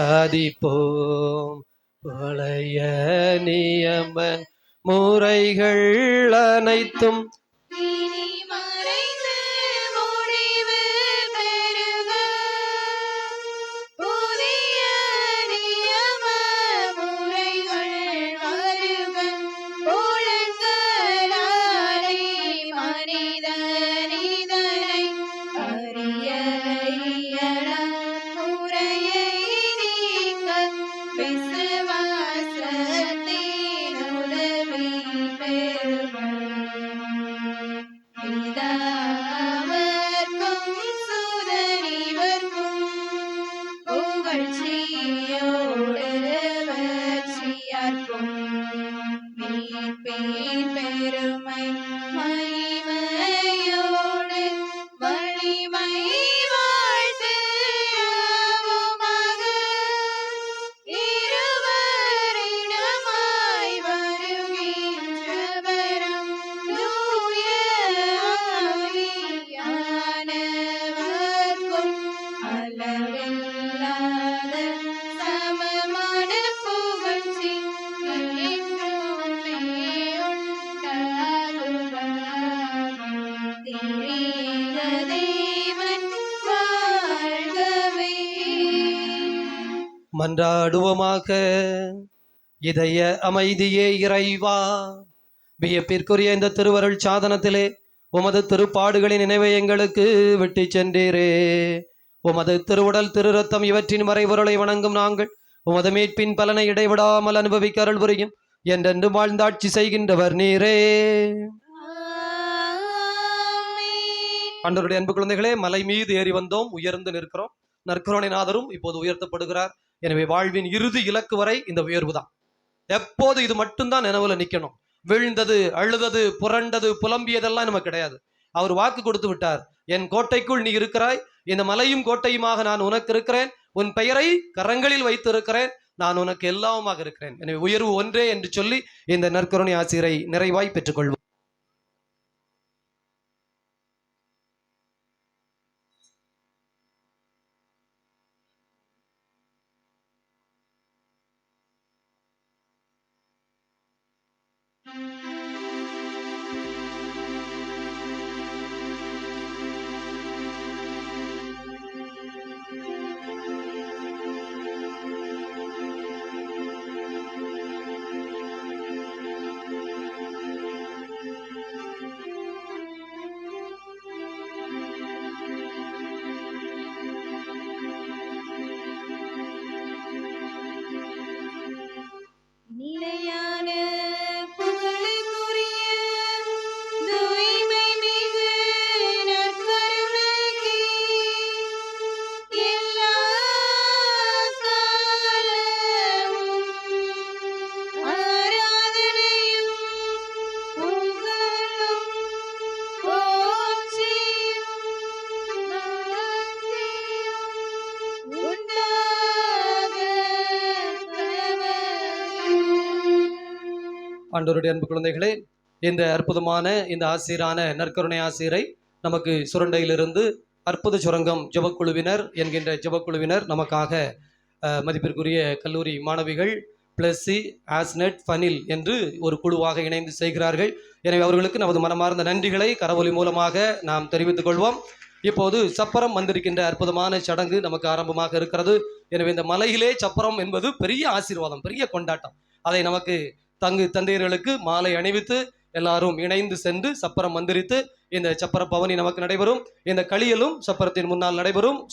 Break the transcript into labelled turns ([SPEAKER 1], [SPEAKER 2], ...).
[SPEAKER 1] சாதிப்போம். பழைய நியம முறைகள் அனைத்தும் மன்றாடுவோமாக. இதய அமைதியே இறைவா. வியப்பிற்குரிய இந்த திருவருள் சாதனத்திலே உமது திருப்பாடுகளின் நினைவை எங்களுக்கு விட்டு சென்றீரே. உமது திருவுடல் திருரத்தம் இவற்றின் மறைபொருளை வணங்கும் நாங்கள் உமது மீட்பின் பலனை இடைவிடாமல் அனுபவிக்க அருள் புரியும். என்றென்று வாழ்ந்தாட்சி செய்கின்றவர் நீரே. ஆண்டவருடைய அன்பு குழந்தைகளே மலை மீது ஏறி வந்தோம். உயர்ந்து நிற்கிறோம். நற்கருணைநாதரும் இப்போது உயர்த்தப்படுகிறார். எனவே வாழ்வின் இறுதி இலக்கு வரை இந்த உயர்வு தான் எப்போது இது மட்டும்தான் நினைவுல நிக்கணும். விழுந்தது அழுதது புரண்டது புலம்பியதெல்லாம் நமக்கு கிடையாது. அவர் வாக்கு கொடுத்து விட்டார். என் கோட்டைக்குள் நீ இருக்கிறாய். இந்த மலையும் கோட்டையுமாக நான் உனக்கு இருக்கிறேன். உன் பெயரை கரங்களில் வைத்து இருக்கிறேன் நான் உனக்கு எல்லாவுமாக இருக்கிறேன். எனவே உயர்வு ஒன்றே என்று சொல்லி இந்த நற்கருணை ஆசிரியரை நிறைவாய் பெற்றுக்கொள்வோம். ஆண்டோருடைய அன்பு குழந்தைகளே இந்த அற்புதமான இந்த ஆசிரியரான நற்கருணை ஆசிரியரை நமக்கு சுரண்டையிலிருந்து அற்புத சுரங்கம் ஜபக்குழுவினர் என்கின்ற ஜபக்குழுவினர் நமக்காக மதிப்பிற்குரிய கல்லூரி மாணவிகள் பிளஸ்சி ஆஸ்நெட் ஃபனில் என்று ஒரு குழுவாக இணைந்து செய்கிறார்கள். எனவே அவர்களுக்கு நமது மனமார்ந்த நன்றிகளை கரவொலி மூலமாக நாம் தெரிவித்துக் கொள்வோம். இப்போது சப்பரம் வந்திருக்கின்ற அற்புதமான சடங்கு நமக்கு ஆரம்பமாக இருக்கிறது. எனவே இந்த மலையிலே சப்பரம் என்பது பெரிய ஆசீர்வாதம் பெரிய கொண்டாட்டம். அதை நமக்கு தங்கு தந்தையர்களுக்கு மாலை அணிவித்து எல்லாரும் இணைந்து சென்று சப்பரம் மந்திரித்து இந்த சப்பர பவனி நமக்கு நடைபெறும். இந்த களியலும் சப்பரத்தின் முன்னால் நடைபெறும்.